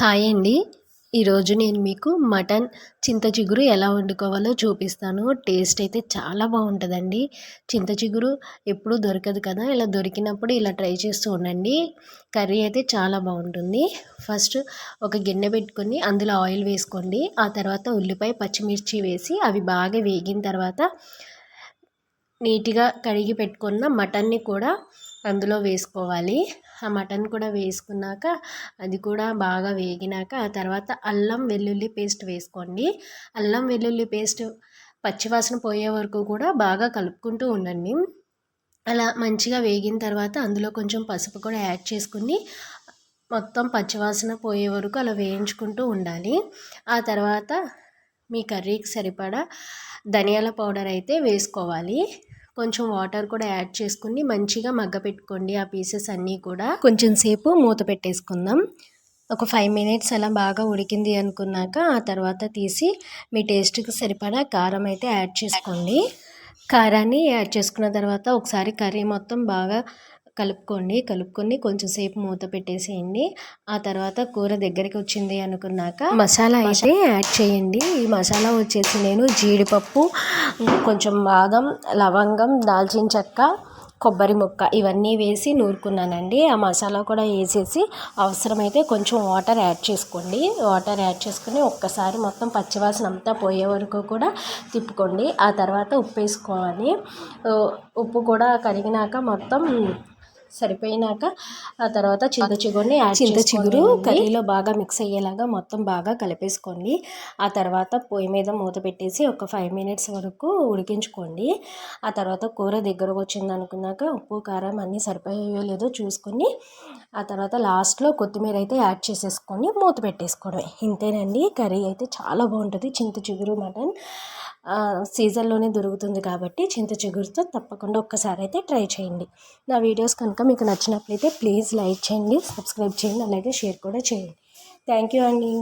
Hi అండి. ఈరోజు నేను మీకు మటన్ చింత చిగురు ఎలా వండుకోవాలో చూపిస్తాను. టేస్ట్ అయితే చాలా బాగుంటుందండి. చింత చిగురు ఎప్పుడూ దొరకదు కదా ఇలా దొరికినప్పుడు ఇలా ట్రై చేస్తూ ఉండండి. కర్రీ అయితే చాలా బాగుంటుంది. ఫస్ట్ ఒక గిన్నె పెట్టుకొని అందులో ఆయిల్ వేసుకోండి. ఆ తర్వాత ఉల్లిపాయ పచ్చిమిర్చి వేసి అవి బాగా వేగిన తర్వాత నీట్గా కడిగి పెట్టుకున్న మటన్ని కూడా అందులో వేసుకోవాలి. ఆ మటన్ కూడా వేసుకున్నాక అది కూడా బాగా వేగినాక ఆ తర్వాత అల్లం వెల్లుల్లి పేస్ట్ వేసుకోండి. అల్లం వెల్లుల్లి పేస్ట్ పచ్చివాసన పోయే వరకు కూడా బాగా కలుపుకుంటూ ఉండండి. అలా మంచిగా వేగిన తర్వాత అందులో కొంచెం పసుపు కూడా యాడ్ చేసుకుని మొత్తం పచ్చివాసన పోయే వరకు అలా వేయించుకుంటూ ఉండాలి. ఆ తర్వాత మీ కర్రీకి సరిపడా ధనియాల పౌడర్ అయితే వేసుకోవాలి. కొంచెం వాటర్ కూడా యాడ్ చేసుకుని మంచిగా మగ్గపెట్టుకోండి ఆ పీసెస్ అన్నీ కూడా. కొంచెం సేపు మూత పెట్టేసుకుందాం. ఒక ఫైవ్ మినిట్స్ అలా బాగా ఉడికింది అనుకున్నాక ఆ తర్వాత తీసి మీ టేస్ట్కి సరిపడా కారం అయితే యాడ్ చేసుకోండి. కారాన్ని యాడ్ చేసుకున్న తర్వాత ఒకసారి కర్రీ మొత్తం బాగా కలుపుకోండి కలుపుకొని కొంచెం సేపు మూత పెట్టేసేయండి. ఆ తర్వాత కూర దగ్గరికి వచ్చింది అనుకున్నాక మసాలా అయితే యాడ్ చేయండి. ఈ మసాలా వచ్చేసి నేను జీడిపప్పు కొంచెం బాదం లవంగం దాల్చిన చెక్క కొబ్బరి ముక్క ఇవన్నీ వేసి నూరుకున్నానండి. ఆ మసాలా కూడా వేసేసి అవసరమైతే కొంచెం వాటర్ యాడ్ చేసుకోండి. వాటర్ యాడ్ చేసుకుని ఒక్కసారి మొత్తం పచ్చివాసన అంతా పోయే వరకు కూడా తిప్పుకోండి. ఆ తర్వాత ఉప్పు వేసుకోవాలి. ఉప్పు కూడా కరిగినాక మొత్తం సరిపోయినాక ఆ తర్వాత చింత చిగురుని చింత చిగురు కర్రీలో బాగా మిక్స్ అయ్యేలాగా మొత్తం బాగా కలిపేసుకోండి. ఆ తర్వాత పొయ్యి మీద మూత పెట్టేసి ఒక ఫైవ్ మినిట్స్ వరకు ఉడికించుకోండి. ఆ తర్వాత కూర దగ్గరకు వచ్చింది అనుకున్నాక ఉప్పు కారం అన్నీ సరిపోయాయో లేదో చూసుకొని ఆ తర్వాత లాస్ట్లో కొత్తిమీర అయితే యాడ్ చేసేసుకొని మూత పెట్టేసుకోవడమే. ఇంతేనండి. కర్రీ అయితే చాలా బాగుంటుంది. చింత చిగురు మటన్ సీజన్లోనే దొరుకుతుంది కాబట్టి చింత చిగురుతో తప్పకుండా ఒక్కసారి అయితే ట్రై చేయండి. నా వీడియోస్ కనుక మీకు నచ్చినట్లయితే ప్లీజ్ లైక్ చేయండి సబ్స్క్రైబ్ చేయండి అలాగే షేర్ కూడా చేయండి. థ్యాంక్ యూ అండి.